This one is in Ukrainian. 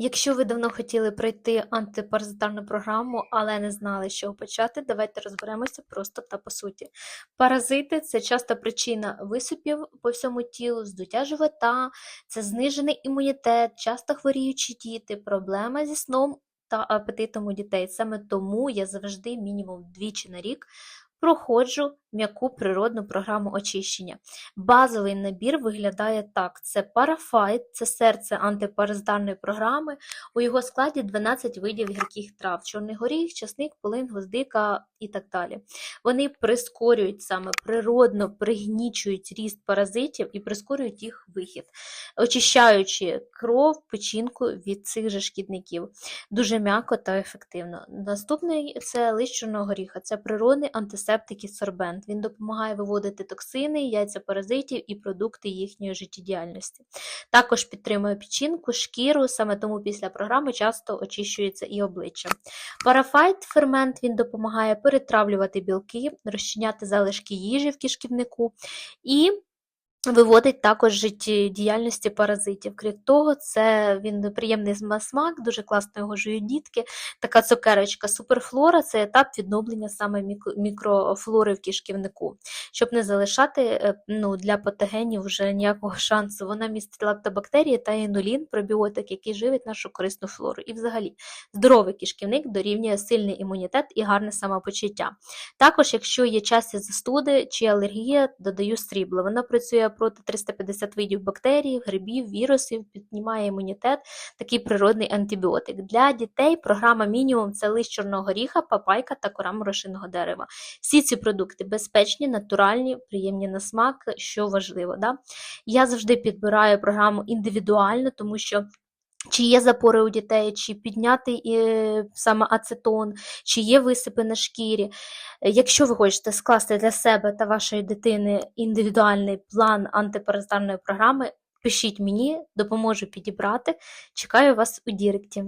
Якщо ви давно хотіли пройти антипаразитарну програму, але не знали, з чого почати, давайте розберемося просто та по суті. Паразити це часто причина висипів по всьому тілу, здуття живота, це знижений імунітет, часто хворіючі діти, проблема зі сном та апетитом у дітей. Саме тому я завжди мінімум двічі на рік проходжу м'яку природну програму очищення. Базовий набір виглядає так: це парафайт, це серце антипаразитарної програми. У його складі 12 видів гірких трав: чорний горіх, часник, полин, гвоздика і так далі. Вони прискорюють саме природно пригнічують ріст паразитів і прискорюють їх вихід, очищаючи кров, печінку від цих же шкідників. Дуже м'яко та ефективно. Наступний це лист чорного горіха, це природний антисептик і сорбент. Він допомагає виводити токсини, яйця паразитів і продукти їхньої життєдіяльності. Також підтримує печінку, шкіру, саме тому після програми часто очищується і обличчя. Парафайт фермент він допомагає перетравлювати білки, розчиняти залишки їжі в кишківнику і Виводить також життєдіяльності паразитів. Крім того, це він приємний смак, дуже класно його жують дітки. Така цукерочка суперфлора це етап відновлення саме мікрофлори в кишківнику, щоб не залишати е, ну, для патогенів вже ніякого шансу. Вона містить лактобактерії та інулін, пробіотик, який живить нашу корисну флору. І взагалі здоровий кишківник дорівнює сильний імунітет і гарне самопочуття. Також, якщо є часті застуди чи алергія, додаю срібло. Воно працює проти 350 видів бактерій, грибів, вірусів, піднімає імунітет, такий природний антибіотик. Для дітей програма мінімум це лист чорного горіха, папайка та кора морошиного дерева. Всі ці продукти безпечні, натуральні, приємні на смак, що важливо. Да? Я завжди підбираю програму індивідуально, тому що чи є запори у дітей, чи підняти е, саме ацетон, чи є висипи на шкірі. Якщо ви хочете скласти для себе та вашої дитини індивідуальний план антипаразитарної програми, пишіть мені, допоможу підібрати. Чекаю вас у Діректі.